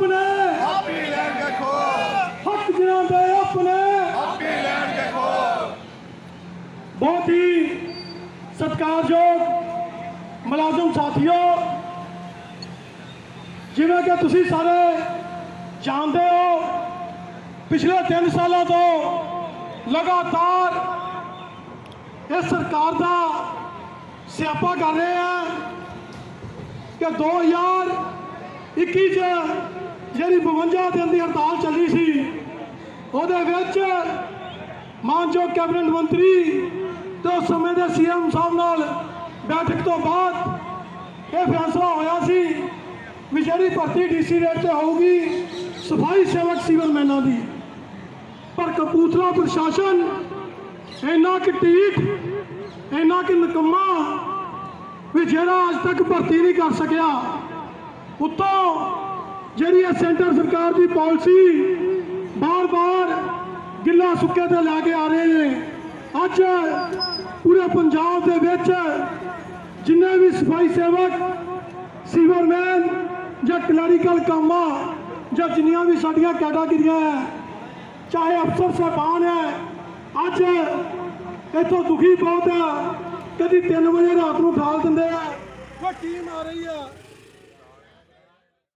ਆਪਣੇ। ਆਪੀ ਲੈਣ ਕੇ ਖੋ ਹੱਕ ਜਿਨ੍ਹਾਂ ਦੇ ਆਪਣੇ। ਆਪੀ ਲੈਣ ਕੇ ਖੋ ਬਹੁਤ ਹੀ ਸਤਿਕਾਰਯੋਗ ਮੁਲਾਜ਼ਮ ਸਾਥੀਓ ਜਿਵੇਂ ਕਿ ਤੁਸੀਂ ਸਾਰੇ ਜਾਣਦੇ ਹੋ ਪਿਛਲੇ 3 ਸਾਲਾਂ ਤੋਂ ਲਗਾਤਾਰ ਇਹ ਸਰਕਾਰ ਦਾ ਸਿਆਪਾ ਕਰ ਰਹੇ ਆ ਕਿ 2021 ਚ ਜਿਹੜੀ 52 ਦਿਨ ਦੀ ਹੜਤਾਲ ਚੱਲੀ ਸੀ, ਉਹਦੇ ਵਿੱਚ ਮਾਨਯੋਗ ਕੈਬਨਿਟ ਮੰਤਰੀ ਤੇ ਉਸ ਸਮੇਂ ਦੇ ਸੀਐਮ ਸਾਹਿਬ ਨਾਲ ਬੈਠਕ ਤੋਂ ਬਾਅਦ ਇਹ ਫੈਸਲਾ ਹੋਇਆ ਸੀ ਵੀ ਜਿਹੜੀ ਭਰਤੀ ਡੀਸੀ ਰੇਟ ਤੇ ਹੋਊਗੀ, ਸਫ਼ਾਈ ਸੇਵਕ ਸਿਵਲ ਮੈਨਾਂ ਦੀ। ਪਰ ਕਪੂਰਥਲਾ ਪ੍ਰਸ਼ਾਸਨ ਇੰਨਾ ਕਿ ਢੀਠ, ਇੰਨਾ ਕਿ ਨਿਕੰਮਾ ਵੀ ਜਿਹੜਾ ਅੱਜ ਤੱਕ ਭਰਤੀ ਨਹੀਂ ਕਰ ਸਕਿਆ, ਉੱਤੋਂ ਜਿਹੜੀ ਇਹ ਸੈਂਟਰ ਸਰਕਾਰ ਦੀ ਪਾਲਿਸੀ ਬਾਰ-ਬਾਰ ਗਿੱਲਾ ਸੁੱਕੇ ਤੇ ਲੈ ਕੇ ਆ ਰਹੇ ਨੇ, ਅੱਜ ਪੂਰੇ ਪੰਜਾਬ ਦੇ ਵਿੱਚ ਜਿੰਨੇ ਵੀ ਸਫ਼ਾਈ ਸੇਵਕ, ਸੀਵਰਮੈਨ ਜਾਂ ਕਲੈਰੀਕਲ ਕੰਮਾਂ ਜਾਂ ਜਿੰਨੀਆਂ ਵੀ ਸਾਡੀਆਂ ਕੈਟਾਗਰੀਆਂ ਹੈ, ਚਾਹੇ ਅਫਸਰ ਸਾਹਿਬਾਨ ਹੈ, ਅੱਜ ਇੱਥੋਂ ਦੁਖੀ ਬਹੁਤ ਹੈ, ਕਦੀ 3 ਵਜੇ ਰਾਤ ਨੂੰ ਠਾਲ ਦਿੰਦੇ ਆ। ਉਹ ਟੀਮ ਆ ਰਹੀ ਆ